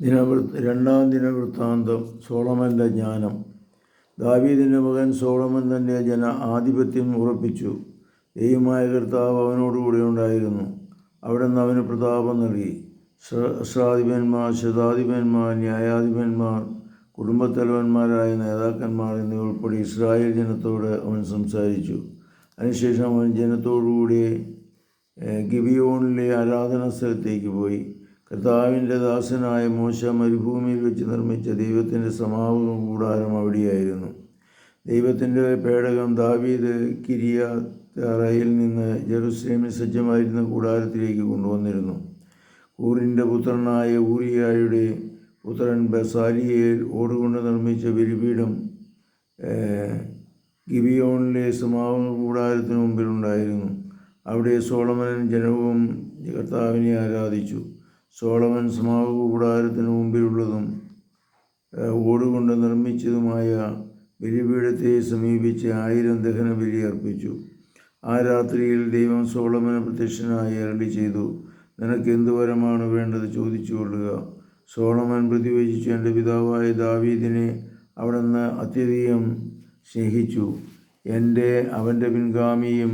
ദിനവൃ രണ്ടാം ദിനവൃത്താന്തം സോളമന്റെ ജ്ഞാനം. ദാവീദിന്റെ മകൻ സോളമൻ തന്റെ ജന ആധിപത്യം ഉറപ്പിച്ചു. ദൈവമായ കർത്താവ് അവനോടുകൂടെ ഉണ്ടായിരുന്നു. അവിടെ നിന്ന് അവന് പ്രതാപം നൽകി. സഹസ്രാധിപന്മാർ ശതാധിപന്മാർ ന്യായാധിപന്മാർ കുടുംബത്തലവന്മാരായ നേതാക്കന്മാർ എന്നിവ ഉൾപ്പെടെ ഇസ്രായേൽ ജനത്തോട് അവൻ സംസാരിച്ചു. അതിനുശേഷം അവൻ ജനത്തോടുകൂടി ഗിബിയോണിലെ ആരാധനാ സ്ഥലത്തേക്ക് പോയി. കർത്താവിന്റെ ദാസനായ മോശ മരുഭൂമിയിൽ വെച്ച് നിർമ്മിച്ച ദൈവത്തിന്റെ സമാപന കൂടാരം അവിടെയായിരുന്നു. ദൈവത്തിന്റെ പേടകം ദാവീദ് കിരിയ തറയിൽ നിന്ന് ജെറുസലേമിൽ സജ്ജമായിരുന്ന കൂടാരത്തിലേക്ക് കൊണ്ടുവന്നിരുന്നു. ഊറിന്റെ പുത്രനായ ഊറിയായുടെ പുത്രൻ ബസാലിയയിൽ ഓടുകൊണ്ട് നിർമ്മിച്ച ബലിപീഠം ഗിബിയോണിലെ സമാപന കൂടാരത്തിന് മുമ്പിലുണ്ടായിരുന്നു. അവിടെ സോളമനൻ ജനവും കർത്താവിനെ ആരാധിച്ചു. സോളമൻ സമാഗ കൂടാരത്തിന് മുമ്പിലുള്ളതും ഓടുകൊണ്ട് നിർമ്മിച്ചതുമായ ബലിപീഠത്തെ സമീപിച്ച് ആയിരം ദഹന ബലി അർപ്പിച്ചു. ആ രാത്രിയിൽ ദൈവം സോളമന് പ്രത്യക്ഷനായി അരളി ചെയ്തു. നിനക്ക് എന്ത് വരമാണ് വേണ്ടത്? ചോദിച്ചു കൊള്ളുക സോളമൻ പ്രതിവചിച്ചു എന്റെ പിതാവായ ദാവീദിനെ അവിടുന്ന് അത്യധികം സ്നേഹിച്ചു. എന്റെ അവന്റെ പിൻഗാമിയും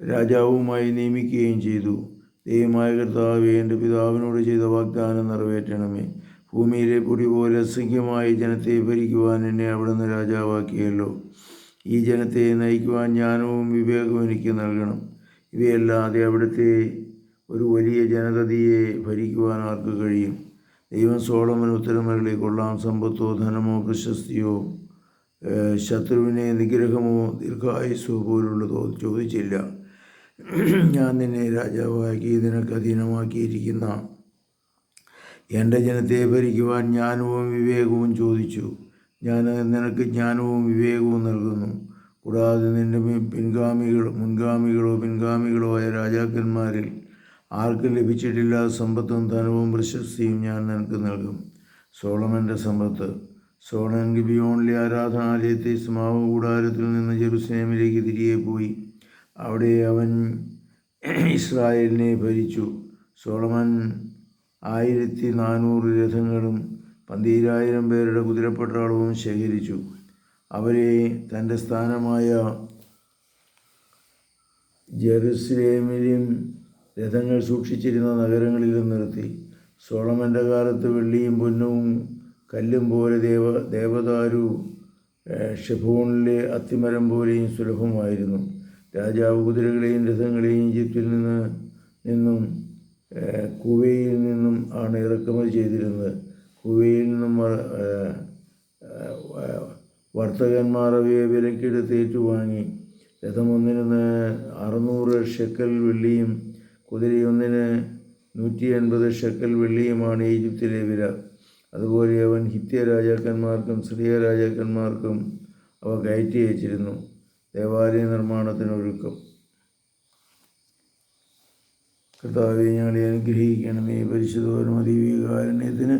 രാജാവുമായി നിയമിക്കുകയും ചെയ്തു. ദൈവമായ കർത്താവ് എന്റെ പിതാവിനോട് ചെയ്ത വാഗ്ദാനം നിറവേറ്റണമേ. ഭൂമിയിലെ പൊടി പോലെ അസംഖ്യമായി ജനത്തെ ഭരിക്കുവാൻ എന്നെ അവിടുന്ന് രാജാവാക്കിയല്ലോ. ഈ ജനത്തെ നയിക്കുവാൻ ജ്ഞാനവും വിവേകവും എനിക്ക് നൽകണം. ഇവയല്ലാതെ അവിടുത്തെ ഒരു വലിയ ജനതയെ ഭരിക്കുവാൻ ആർക്ക് കഴിയും? ദൈവം സോളമൻ ഉത്തരമരളി കൊള്ളാം സമ്പത്തോ ധനമോ പ്രശസ്തിയോ ശത്രുവിനെ നിഗ്രഹമോ ദീർഘായുസോ പോലുള്ളതോ ചോദിച്ചില്ല. ഞാൻ നിന്നെ രാജാവാക്കി നിനക്ക് അധീനമാക്കിയിരിക്കുന്ന എന്റെ ജനത്തെ ഭരിക്കുവാൻ ജ്ഞാനവും വിവേകവും ചോദിച്ചു. ഞാൻ നിനക്ക് ജ്ഞാനവും വിവേകവും നൽകുന്നു. കൂടാതെ നിന്റെ പിൻഗാമികളോ മുൻഗാമികളോ പിൻഗാമികളോ ആയ രാജാക്കന്മാരിൽ ആർക്കും ലഭിച്ചിട്ടില്ലാത്ത സമ്പത്തും ധനവും പ്രശസ്തിയും ഞാൻ നിനക്ക് നൽകും. സോളമന്റെ സമ്പത്ത്. സോളൻ ഗിബിയോണിലെ ആരാധനാലയത്തെ സമാവ കൂടാരത്തിൽ നിന്ന് ജെറുസലേമിലേക്ക് തിരികെ പോയി. അവിടെ അവൻ ഇസ്രായേലിനെ ഭരിച്ചു. സോളമൻ ആയിരത്തി നാനൂറ് രഥങ്ങളും പന്തീരായിരം പേരുടെ കുതിരപ്പട്ടാളവും ശേഖരിച്ചു. അവരെ തന്റെ സ്ഥാനമായ ജെറുസലേമിലും രഥങ്ങൾ സൂക്ഷിച്ചിരുന്ന നഗരങ്ങളിലും നിർത്തി. സോളമന്റെ കാലത്ത് വെള്ളിയും പൊന്നും കല്ലും പോലെ ദേവ ദേവദാരു ഷെഫോണിലെ അത്തിമരം പോലെയും സുലഭമായിരുന്നു. രാജാവ് കുതിരകളെയും രഥങ്ങളെയും ഈജിപ്തിൽ നിന്ന് നിന്നും കുവയിൽ നിന്നും ആണ് ഇറക്കുമതി ചെയ്തിരുന്നത്. കുവയിൽ നിന്നും വർത്തകന്മാർ അവയെ വിലക്കെടുത്ത് ഏറ്റുവാങ്ങി. രഥമൊന്നിന് അറുന്നൂറ് ഷെക്കൽ വെള്ളിയും കുതിരയൊന്നിന് നൂറ്റി എൺപത് ഷെക്കൽ വെള്ളിയുമാണ് ഈജിപ്തിലെ വില. അതുപോലെ അവൻ ഹിത്യ രാജാക്കന്മാർക്കും സിറിയ രാജാക്കന്മാർക്കും അവ കയറ്റി അയച്ചിരുന്നു. ദേവാലയ നിർമ്മാണത്തിനൊരുക്കം കർത്താവെ ഞങ്ങളെ അനുഗ്രഹിക്കണമേ അതിവീകാരണ്യത്തിന്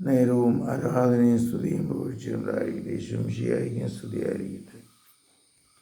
നേരവും ആരാധനയും സ്തുതിയും പ്രവചിച്ചുണ്ടായിരിക്കട്ടെ ശംശിയായിരിക്കും സ്തുതിയായിരിക്കട്ടെ.